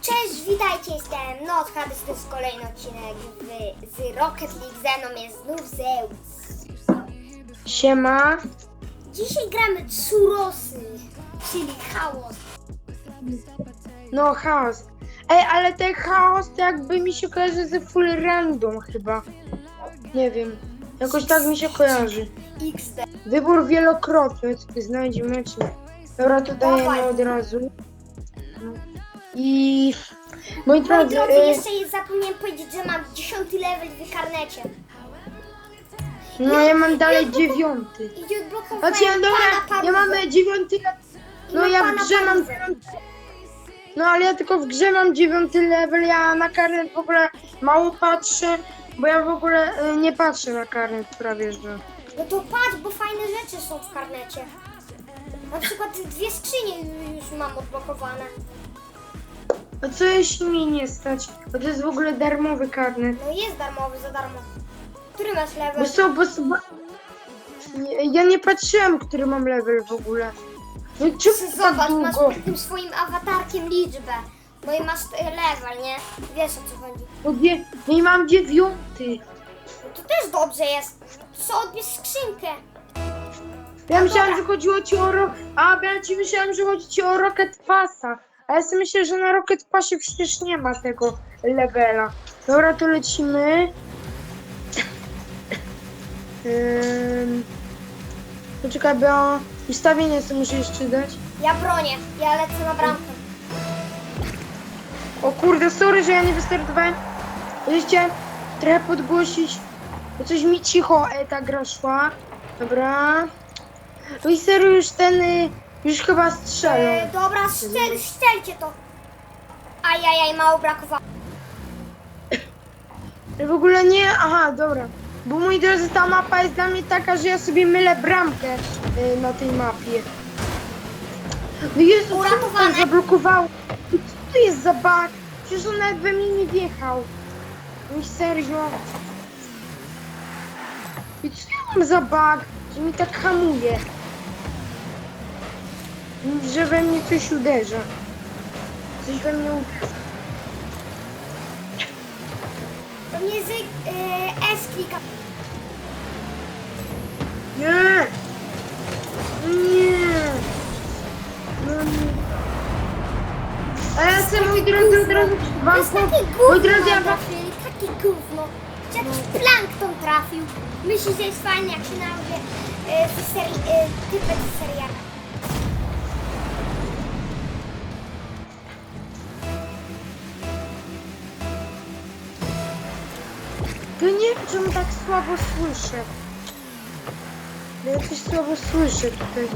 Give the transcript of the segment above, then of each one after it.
Cześć, witajcie, jestem Not Hades, to jest kolejny odcinek z, z Rocket League, ze mną jest znów Zeus. Siema. Dzisiaj gramy Tsurosy, czyli chaos. No chaos. Ej, ale ten chaos to jakby mi się kojarzy ze full random chyba. Nie wiem. Jakoś tak mi się kojarzy. XD. Wybór wielokrotny, co znajdzie mecz. Dobra, to dajemy od razu. No. I moi Moi drodzy, drodzy, e, jeszcze zapomniałem powiedzieć, że mam 10 level w karnecie. no ja mam dalej dziewiąty. I odblokowałem Znaczy, ja, pana dobra, ja mam dziewiąty. I No mam ja w pana grze mam. No ale ja tylko w grze mam dziewiąty level, ja na karnet w ogóle mało patrzę, bo ja w ogóle y, nie patrzę na karnet prawie, że. No to patrz, bo fajne rzeczy są w karnecie. Na przykład dwie skrzynie już mam odblokowane. A co jeśli mnie nie stać? Bo to jest w ogóle darmowy karnet. No jest darmowy, za darmo. Który masz level? Bo co, bo, bo nie- ja nie patrzyłem, który mam level w ogóle. No i czemu tak Zobacz, masz długo? pod tym swoim awatarkiem liczbę. No i masz e, level, nie? Wiesz o co chodzi. No, nie, no i mam dziewiąty. No to też dobrze jest. Co odbierz skrzynkę. Ja myślałam, dobra. że chodziło ci o ro... A, ja ci myślałam, że chodzi ci o Rocket Passa. A ja sobie myślę, że na Rocket Passie przecież nie ma tego levela. Dobra, to lecimy. Ym... Poczekaj, bo ustawienie co muszę jeszcze dać. Ja bronię, ja lecę na bramkę. O kurde, sorry, że ja nie wystartowałem. Możecie trochę podgłosić, bo coś mi cicho e, ta gra szła. Dobra. No i serio już ten, y, już chyba strzelą. E, dobra, szczel, szczelcie to. Ajajaj, mało brakowało. W ogóle nie, aha, dobra. Bo moi drodzy, ta mapa jest dla mnie taka, że ja sobie mylę bramkę y, na tej mapie. No Jezu, co Uratowane. tam zablokowało? Co to jest za bug? Przecież on nawet we mnie nie wjechał. No i serio. I co ja mam za bug, że mi tak hamuje? Że we mnie coś uderza. Coś we mnie uderza. Pewnie z e, S klika. Nie! Nie! No nie. A ja chcę, moi drodzy, od razu To wam jest takie Moi drodzy, gówno ja wam... trafili, takie gówno. Jakiś plankton trafił. Myśli, że jest fajny, jak się nazwie e, z serii, z seriala. Ja nie wiem, czemu tak słabo słyszę. Ja coś słabo słyszę tutaj.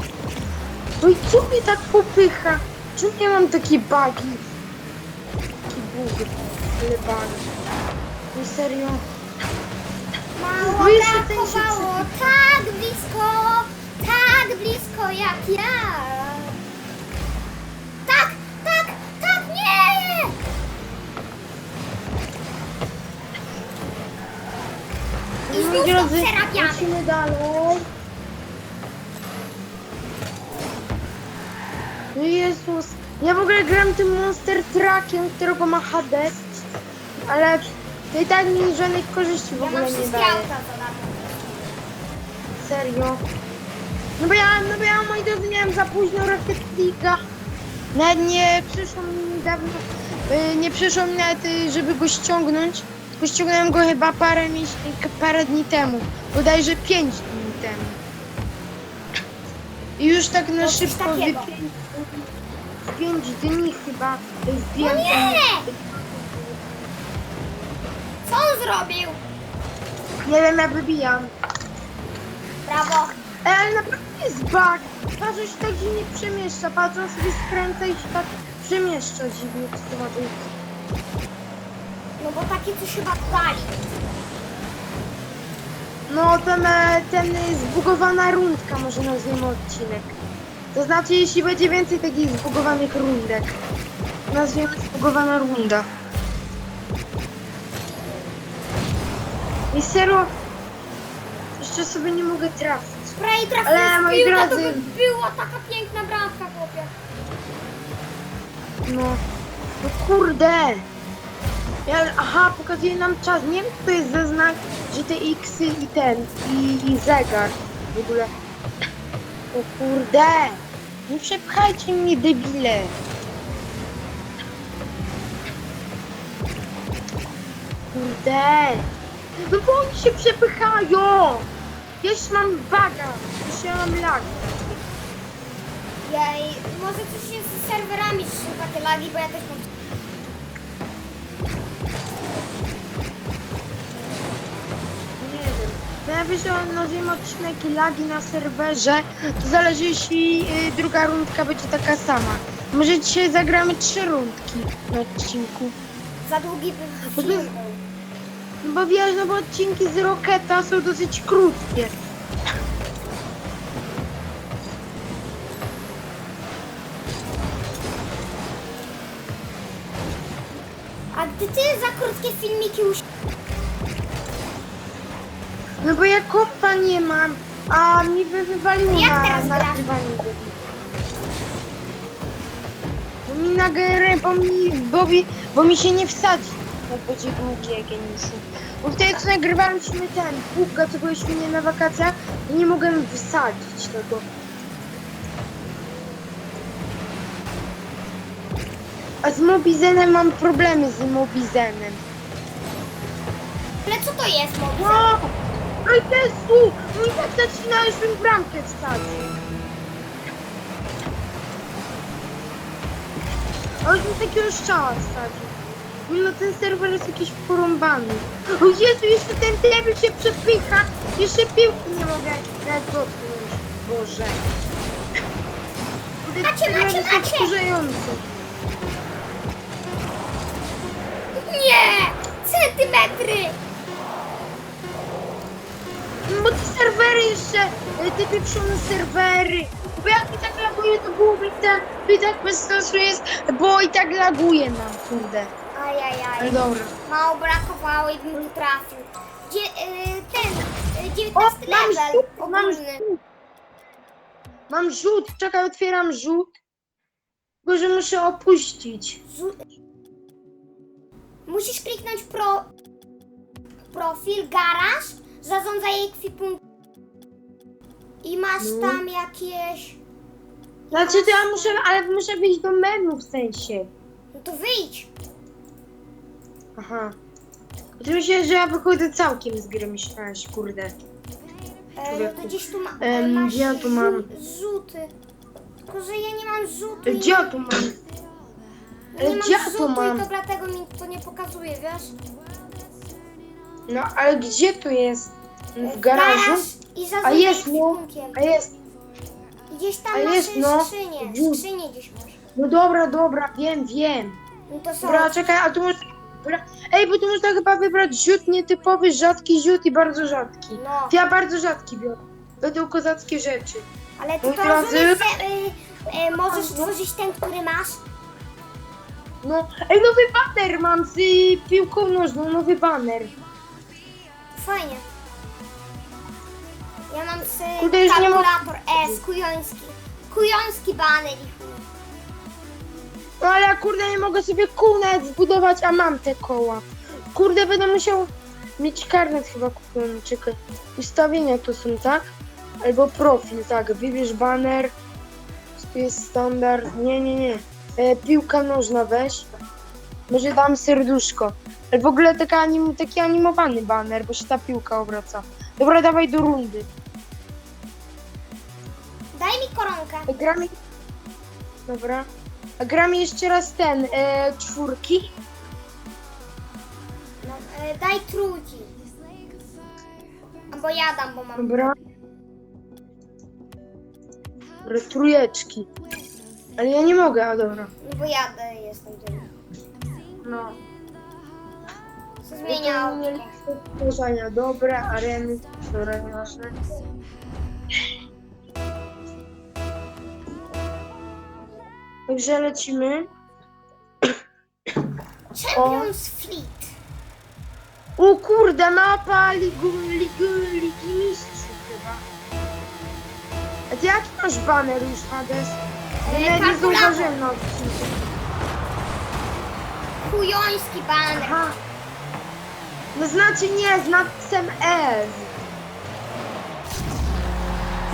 No i co mnie tak popycha? Czemu ja mam takie bugi? Taki bug. Ale bugi. No serio. Mało No jeszcze brakowało. Tak blisko, tak blisko jak ja. Moi drodzy, przerabiamy. lecimy dalej. Jezus, ja w ogóle gram tym Monster Truckiem, którego ma Hades, ale to i tak mi żadnych korzyści w Ja ogóle mam nie wszystkie daje. auta za darmo. Serio. No bo ja, no bo ja moi drodzy miałem za późno Rocket League'a. Nawet nie przyszło mi dawno, y, nie przyszło mi nawet, y, żeby go ściągnąć. Tylko ściągnąłem go chyba parę, miesięcy, parę dni temu. Bodajże pięć dni temu. I już tak na No coś szybko takiego. wypięć, pięć dni chyba No wbiłem. nie! Co on zrobił? Nie wiem, ja wybijam. Brawo. E, Ale naprawdę jest bug. Patrz, się tak dziwnie przemieszcza. Patrz, on sobie skręca i się tak przemieszcza dziwnie. Być? No bo takie coś chyba dali. No, ten, e, ten e, zbugowana rundka, może nazwiemy odcinek. To znaczy, jeśli będzie więcej takich zbugowanych rundek. Nazwiemy zbugowana runda. I serio, jeszcze sobie nie mogę trafić. Prawie trafiłem Ale, w moi piłkę, to drodzy- by była taka piękna bramka, chłopie. No. No kurde! Ja, aha, pokazuje nam czas. Nie wiem, co to jest za znak, że te X i ten, i, i zegar. W ogóle. O kurde! Nie przepchajcie mnie, debile! Kurde! No bo oni się przepychają! Jeszcze mam baga, jeszcze mam lag. Jej, może coś jest z serwerami, że chyba te lagi, bo ja też mam... No ja wiesz, że nazwijmy odcinek i lagi na serwerze, to zależy jeśli y, druga rundka będzie taka sama. Może dzisiaj zagramy trzy rundki na odcinku. Za długi by Bo to- był. No bo wiesz, no bo odcinki z Roketa są dosyć krótkie. A gdy ty za krótkie filmiki już... No bo ja kompa nie mam, a mi by wywaliło Jak na teraz gra? nagrywanie. Bo mi nagrę, bo mi, bo mi, bo mi się nie wsadzi. Jak będzie długie geniuszu. Bo wtedy co nagrywaliśmy ten, pługka, co byliśmy nie na wakacjach, i nie mogłem wysadzić tego. A z Mobizenem mam problemy z Mobizenem. Ale co to jest? Wow! Oj Jezu! No i tak zaczynałeś bym bramkę wsadził. Ale mi takiego strzała wsadził. No ten serwer jest jakiś porąbany. O Jezu, jeszcze ten debil się przepycha. Jeszcze piłki nie mogę nawet dotknąć. Boże. Macie, ten macie, jest macie. wkurzający. Nie! Centymetry! No bo te serwery jeszcze, e, te pieprzone serwery. Bo jak i tak laguje, to byłoby i tak, i tak bez sensu jest, bo i tak laguje nam, kurde. Ale Ajajaj. dobra. Mało brakowało i bym trafił. Dzie, y, ten, y, O, 19 mam level rzut, mam ogólny. rzut. Mam rzut, czekaj, otwieram rzut. Tylko, że muszę opuścić. Zu- Musisz kliknąć pro, profil, garaż, zarządzaj ekwipunkt i masz No. tam jakieś... Znaczy to ja muszę, ale muszę wyjść do menu w sensie. No to wyjdź. Aha. Oczywiście, że ja wychodzę całkiem z gry, myślałeś, kurde. E, no Człowieku. to gdzieś tu ma, Em, masz ja tu mam. żu- rzuty. Tylko, że ja nie mam rzutu. I Gdzie ja tu mam? nie, gdzie ja mam tu rzutu mam? i to dlatego mi to nie pokazuje, wiesz? No, ale gdzie tu jest? W garażu? Garaż I A jest, no. A jest. Gdzieś tam a masz jest, no. skrzynię. Wóz. Skrzynię gdzieś masz. No dobra, dobra, wiem, wiem. No to są. Dobra, czekaj, a tu można... Dobra. Ej, bo tu można chyba wybrać rzut nietypowy, rzadki rzut i bardzo rzadki. No, ja bardzo rzadki biorę. Będą kozackie rzeczy. ale ty to drodzy. rozumiesz, że y, y, możesz tworzyć ten, który masz? No, ej, nowy baner mam z y, piłką nożną, nowy baner. Fajnie. Ja mam z Kurde, już nie mo- kalkulator S, kujoński. Kujoński baner i chuj. No ale ja kurde nie mogę sobie kół nawet zbudować, a mam te koła. Kurde, będę musiał mieć karnet chyba kupiony, czekaj. Ustawienia to są, tak? Albo profil, tak. Wybierz baner. Tu jest standard. Nie, nie, nie. E, piłka nożna weź. Może dam serduszko. Ale w ogóle taka anim, taki animowany baner, bo się ta piłka obraca. Dobra, dawaj do rundy. Daj mi koronkę. Gramy... Dobra. A gramy jeszcze raz ten, e, czwórki. No, y, daj trójki. Albo ja dam, bo mam. Dobra. Dobra, trójeczki. Ale ja nie mogę, a dobra. No bo ja jestem tym. No. Co zmienia Nie autko. Pożania dobra, areny, dobra, nieważne. Także lecimy. Champions Fleet. O kurde, mapa Ligu, Ligu, Ligi Mistrzów chyba. A ty jaki masz baner już, Hades? Ja nie zauważyłem na odcinku. chujoński baner. Aha. No znaczy nie, z napisem S.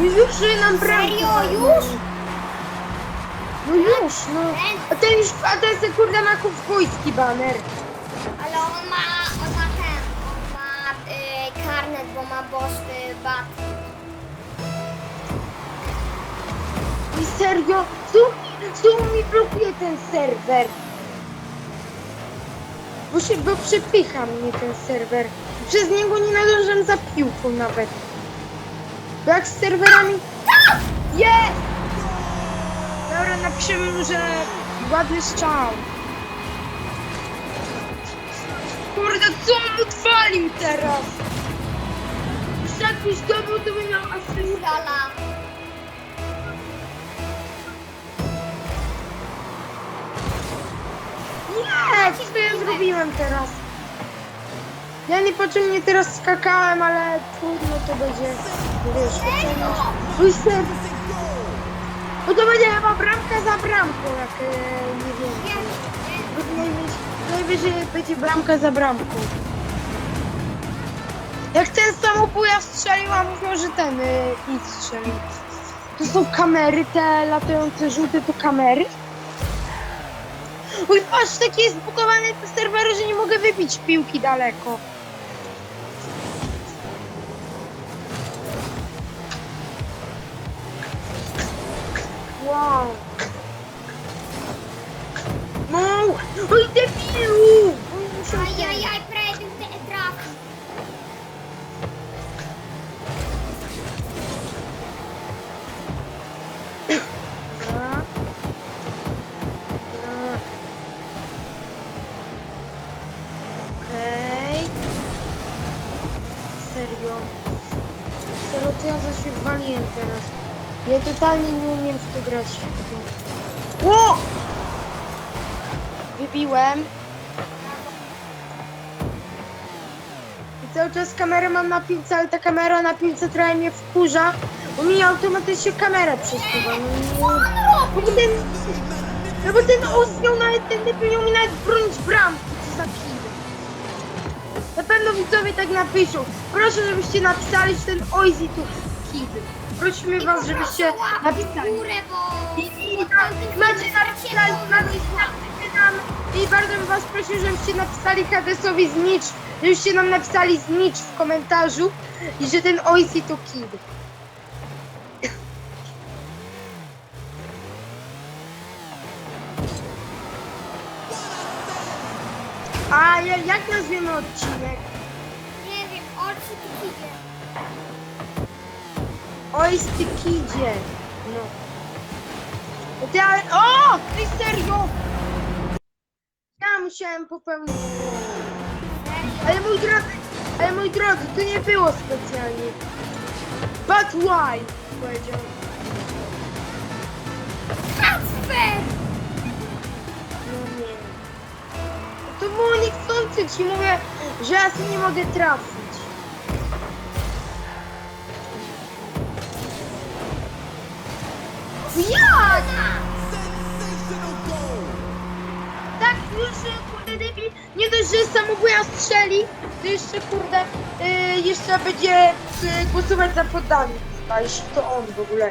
Już nam bramki Serio, już? No już, no. A ten już, a ten se kurde ma kowbojski baner. Ale on ma, on ma ten, on ma y, karnet, bo ma boss y, bat. I serio, znowu, znowu mi blokuje ten serwer. Bo się, bo przepycha mnie ten serwer. Przez niego nie nadążam za piłką nawet. Bo jak z serwerami... Jest! Dobra, napiszemy że ładny strzał. Kurde, co on odwalił teraz? Jakbyś zdobył, to by miał asystę. Nie, co ja zrobiłem teraz? Ja niepotrzebnie teraz skakałem, ale trudno to będzie. Wiesz. Mój ser. Bo to będzie chyba bramka za bramką, jak e, nie wiem. Najwyżej, najwyżej będzie bramka za bramką. Jak ten samobój ja strzelił, a mówią, że ten y, nic strzelił. To są kamery, te latające żółte to kamery? Mój patrz, taki jest zbudowany ten serwer, że nie mogę wybić piłki daleko. Wow. To ja za się waliłem teraz. Ja totalnie nie umiem w to grać. Ło! Wybiłem. I cały czas kamerę mam na piłce, ale ta kamera na piłce trochę mnie wkurza, bo mi automatycznie kamera przesuwa. No. No bo ten, no bo ten osmiał nawet, ten debil nie umie nawet bronić bramki. Pewno widzowie tak napiszą. Proszę, żebyście napisali, że ten Oizy tu kid. Prosimy was, żebyście napisali. górę, bo... I, i tam macie napisali, napisali nam i bardzo bym was prosił, żebyście napisali Hadesowi znicz, żebyście nam napisali znicz w komentarzu i że ten Oizy to kid. A ja- jak nazwiemy odcinek? Nie wiem, oczy tu idzie. Oisty kidzie. No. No ty, ale... O! Ty serio! Ja musiałem popełnić błąd. Ale mój drodzy, ale mój drodzy, to nie było specjalnie. But why? Powiedział. Kacper! To było niechcący ci mówię, że ja sobie nie mogę trafić. Jak? Tak, już kurde debil, nie dość, że samobuja strzeli, to jeszcze kurde, y, jeszcze będzie y, głosować za poddanie. A jeśli to on w ogóle.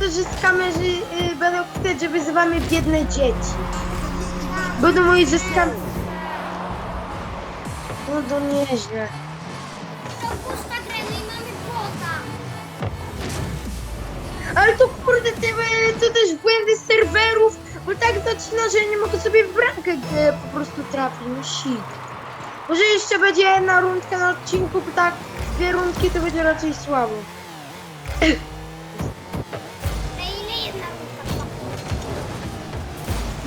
A niektórzy z kamerzy y, będą chcieć, że wyzywamy biedne dzieci. Będą mówić, że z. No to nieźle. No. Ale to kurde, te, to też błędy serwerów, bo tak zacina, że nie mogę sobie w bramkę e, po prostu trafić, no shit. Może jeszcze będzie jedna rundka na odcinku, bo tak dwie rundki to będzie raczej słabo.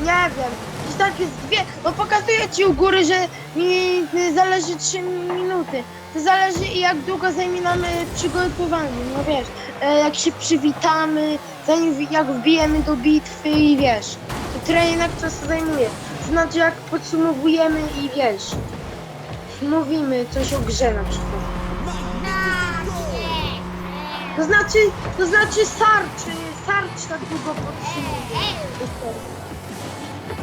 Nie wiem, gdzieś tak jest dwie, no pokazuję ci u góry, że mi zależy 3 minuty. To zależy i jak długo zajmie nam y, przygotowanie, no wiesz. e, jak się przywitamy, zanim jak wbijemy do bitwy i wiesz, to jednak czasu zajmuje. To znaczy jak podsumowujemy i wiesz, mówimy coś o grze na przykład. To znaczy, to znaczy Sarch, Sarch tak długo podsumowuje.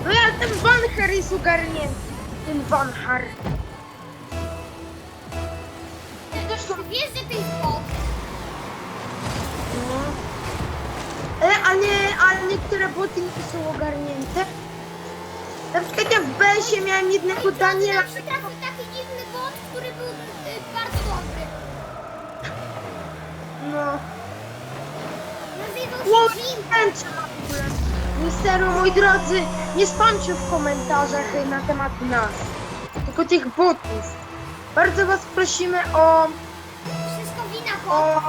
E, No ja ten Vanhar jest ogarnięty. Ten Vanhar. e. Wiesz, że to jest bot? No. Ale, a nie, a niektóre boty nie są ogarnięte. Na przykład ja w BS-ie miałem jednego Daniela. Nam się trafił taki dziwny bot, który był y, bardzo dobry. No. Nazywał Wow, się Jim. tęcza w ogóle. Misteru, moi drodzy, nie spamcie w komentarzach na temat nas, tylko tych botów. Bardzo was prosimy o Wszystko wina o...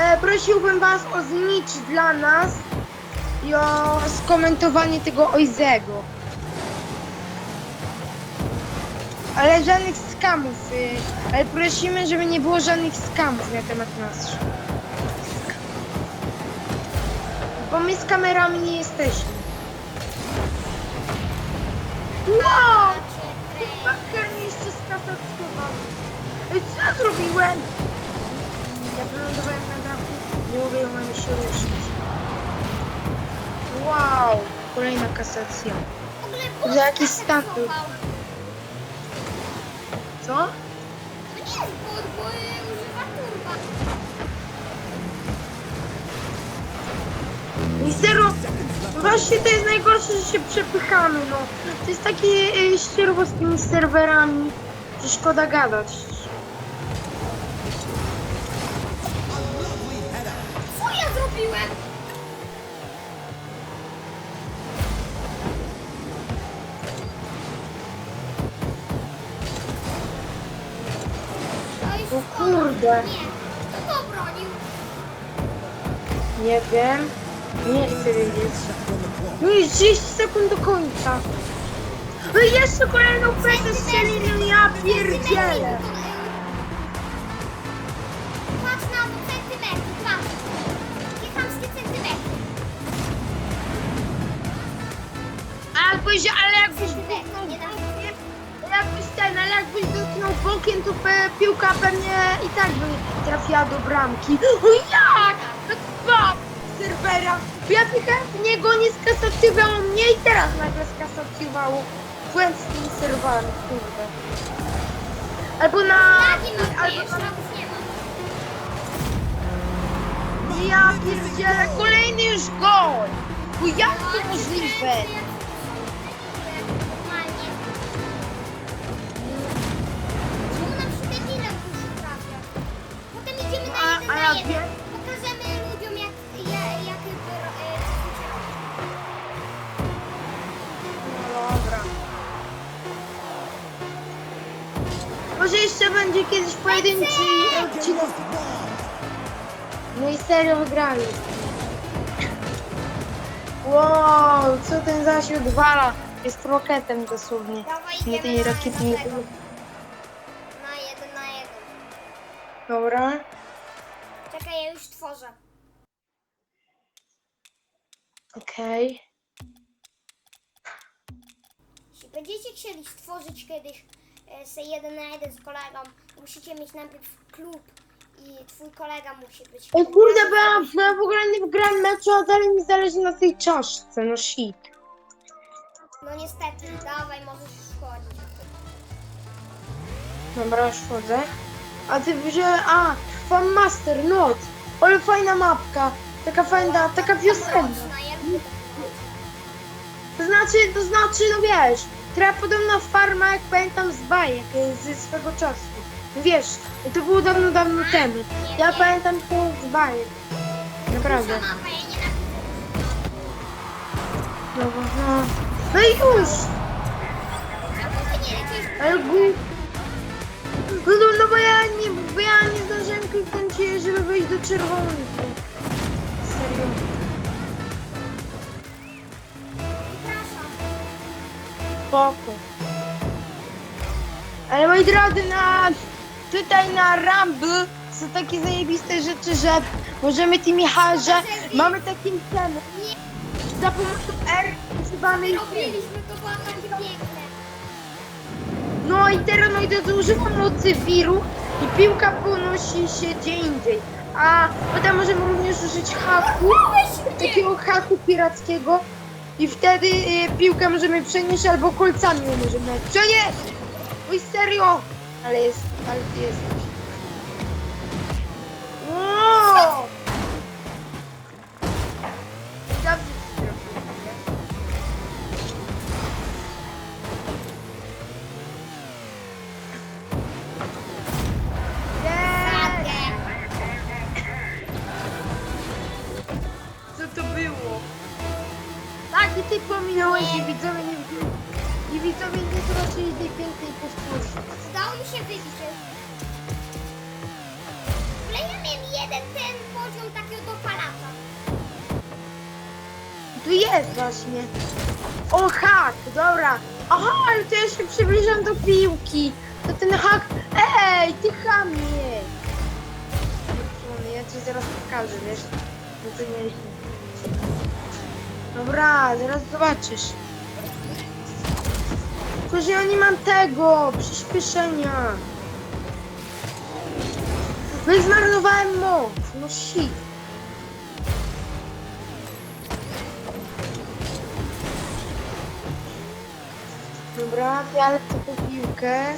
E, prosiłbym was o znicz dla nas i o skomentowanie tego Ojzego. Ale żadnych skamów. Y, ale prosimy, żeby nie było żadnych skamów na temat nas. Bo my z kamerami nie jesteśmy. Wow! Bakker mnie jeszcze skatastował. Ej, co ja zrobiłem? Ja wylądowałem na dachu. Nie mogę mam się ruszyć. Wow! Kolejna kasacja. Za jakiś tak statut. Co? To nie jest bot, bo I zero. Właśnie to jest najgorsze, że się przepychamy, no. To jest takie y, ścierwo z tymi serwerami, że szkoda gadać. Co ja zrobiłem? Oj, O kurde. Nie, kto to bronił? Nie wiem. Nie chcę wiedzieć. No i 30 sekund do końca. No i jeszcze kolejną presję strzeli, no ja pierdzielę. Patrz na to, centymetry, patrz. Jakie chamskie centymetry. A jakbyś, ale jakbyś ten, ale jakbyś dotknął bokiem, to pe, piłka pewnie i tak by trafiła do bramki. O jak? Bo Ja pykałem w niego, nie skasacjowało mnie i teraz nagle skasacjowało. Błęd z tymi serwerami, kurde. Albo na... Lagi mam, Albo na... nie mam. Ja pierdzielę, kolejny już gol! Bo jak to możliwe? Normalnie. Czemu trafia? Potem idziemy na A- jeden a na ja jeden. wiem. Jeszcze będzie kiedyś pojedynczy odcinek. No i serio wygrali. Wow, co ten zaś odwala? Jest roketem dosłownie. Dawaj, Nie idziemy tej na rakiety nie było. Na jeden na jeden. Dobra. Czekaj, ja już tworzę. Okej. Jeśli będziecie chcieli stworzyć kiedyś e, se jeden na jeden z kolegą, musicie mieć najpierw klub i twój kolega musi być. Ej kurde, bo ja, bo ja w ogóle nie wygrałem meczu, a dalej mi zależy na tej czaszce, no shit. No niestety, dawaj, możesz już chodzić. Dobra, już. A ty wziąłeś... A, Fan Master, noc. Ale fajna mapka. Taka fajna, taka wiosenna. To znaczy, to znaczy, no wiesz, która podobna farma, jak pamiętam z bajek, e, ze swego czasu. Wiesz, to było dawno, dawno temu. Ja pamiętam to z bajek. Naprawdę. Nie No, no. i już. Ale. No, no, no bo ja nie, bo ja nie zdążyłem kliknąć, żeby wejść do czerwonych. Serio. Spoko. Ale moi drodzy, na, tutaj na Rumble są takie zajebiste rzeczy, że możemy tymi harze, mamy taki ten, za pomocą R używamy ich. Robiliśmy to, było takie piękne. No i i piłka ponosi się gdzie indziej. A potem możemy również użyć haku, takiego haku pirackiego i wtedy y, piłkę możemy przenieść albo kolcami ją możemy przenieść. Oj serio! Ale jest, ale ty jeden ten poziom takiego dopalacza. Tu jest właśnie. O, hak, dobra. Aha, ale to ja się przybliżam do piłki. To ten hak. Ej, ty chamie. Ja ci zaraz pokażę, wiesz? No to nie Dobra, zaraz zobaczysz. Tylko, że ja nie mam tego, przyspieszenia. No i zmarnowałem moc. No shit. Dobra, ja lecę po piłkę.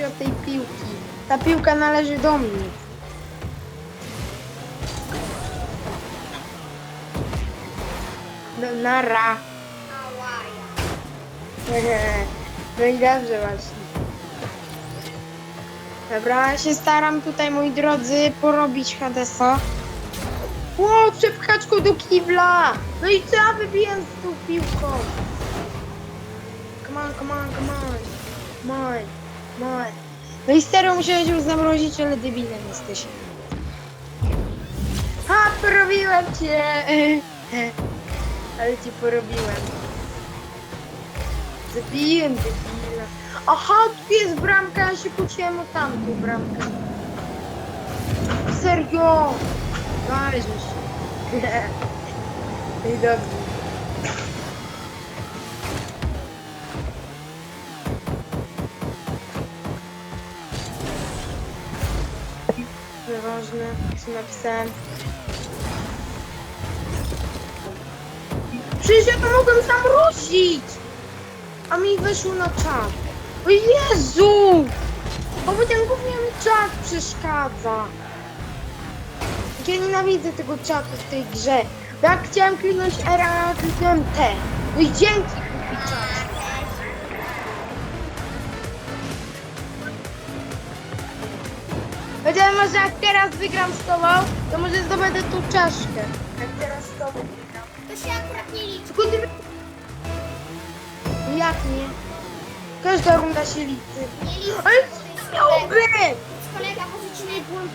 Się od tej piłki. Ta piłka należy do mnie. No, nara. No i dobrze właśnie. Dobra, ja się staram tutaj, moi drodzy, porobić Hadesa. Ło, przepchaczką do kibla! No i co ja wybiłem z tą piłką? Come on, come on, come on. Come on, on. No i stereo musiałeś już zamrozić, ale debilem jesteś. Ha, porobiłem cię! Ale cię porobiłem. Zabiłem debila. Aha, tu jest bramka, ja się kłóciłem o tamtą bramkę. Serio? Walczysz. I dobrze. Nieważne, co napisałem. Przecież ja to mogłem zamrozić! A mi weszło na czat. O Jezu! Bo ten głównie mi czat przeszkadza. Ja nienawidzę tego czatu w tej grze. Bo jak chciałem kliknąć R, a kliknąłem T. No i dzięki, Powiedziałem może jak teraz wygram z tobą, to może zdobędę tą czaszkę. Jak teraz z tobą wygram. To się akurat nie liczy. No Jak nie? Każda runda się liczy. Nie liczy. Ale co miało kolega. pożyczny błąd.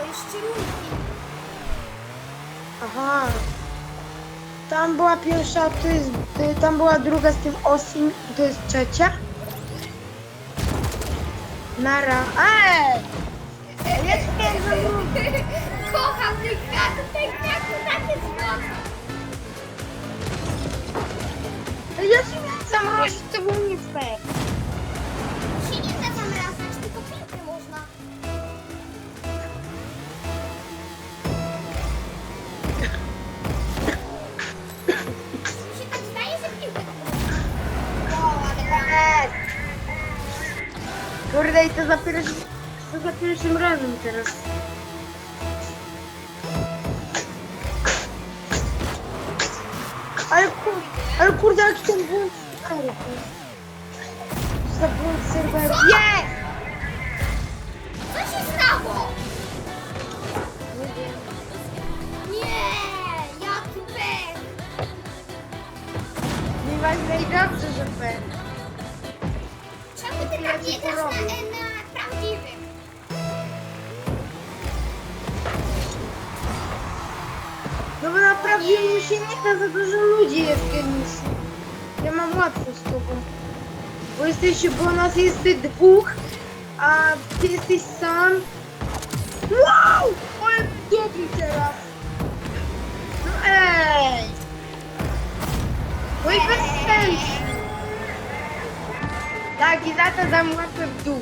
Bo jeszcze rundki. Aha. Tam była pierwsza, to jest, y, tam była druga z tym Osim, to jest trzecia. Nara. Eee! Jestem za Kocham tych kwiatów, ten kwiatów takie złote. Ja się miałem zamrozić, to było nie fair. Kurde, i to za pierwszym, to za pierwszym razem teraz. Ale kurde, ale kurde, jak ten błąd serwer. Za błąd serwer. Nie! Co się stało? Nie wiem. Nie, jaki pech. Nieważne i dobrze, że fair. Mu się nie da, za dużo ludzi jest w tennisie. Ja mam łatwo z tobą. Bo jesteś, bo nas jest dwóch, a ty jesteś sam. Wow! Ale dobry teraz. No ej! No i bez sensu. Tak, i za to łapę w dół.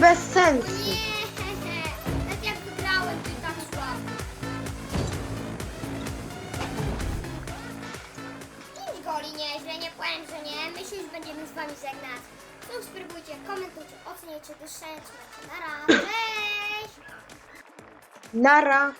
Bez sensu. Nie, tak jak wygrałem, to i tak słabo. Pięć goli nieźle, nie powiem, że nie. Myślę, że będziemy z wami żegnać. Subskrybujcie, komentujcie, oceniajcie, wyszczęcie. Na razie, cześć! Nara.